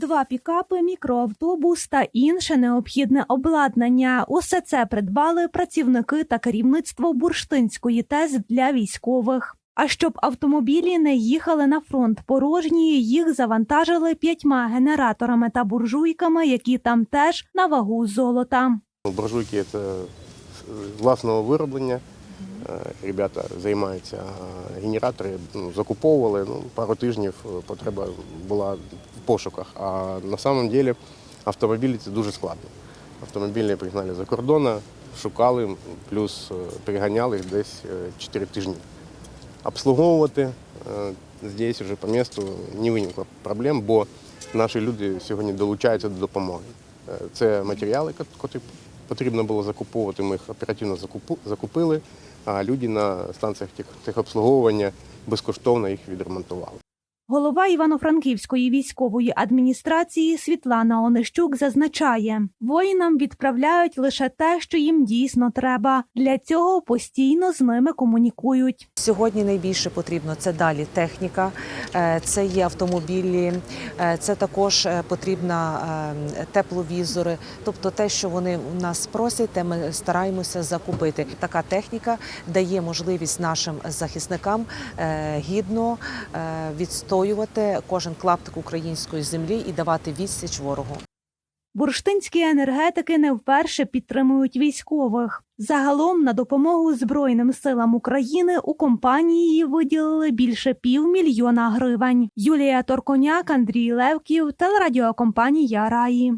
Два пікапи, мікроавтобус та інше необхідне обладнання. Усе це придбали працівники та керівництво бурштинської ТЕС для військових. А щоб автомобілі не їхали на фронт порожні, їх завантажили п'ятьма генераторами та буржуйками, які там теж на вагу золота. Буржуйки це власного вироблення. Е, Ребята займаються е, генератори, ну, закуповували. Ну, пару тижнів е, потреба була в пошуках. А на самом деле автомобілі це дуже складно. Автомобілі пригнали за кордону, шукали, плюс переганяли їх десь е, 4 тижні. Обслуговувати здесь вже по місту не виникло проблем, бо наші люди сьогодні долучаються до допомоги. Це матеріали, які потрібно було закуповувати. Ми їх оперативно закупили, а люди на станціях тех- техобслуговування безкоштовно їх відремонтували. Голова Івано-Франківської військової адміністрації Світлана Онищук зазначає, воїнам відправляють лише те, що їм дійсно треба. Для цього постійно з ними комунікують. Сьогодні найбільше потрібно це далі техніка, е, це є автомобілі, е, це також е, потрібна тепловізори. Тобто те, що вони у нас просять, те ми стараємося закупити. Така техніка дає можливість нашим захисникам гідно е, відстоювати кожен клаптик української землі і давати відсіч ворогу. Бурштинські енергетики не вперше підтримують військових. Загалом на допомогу Збройним силам України у компанії виділили більше півмільйона гривень. Юлія Торконяк, Андрій Левків, телерадіокомпанія Раї.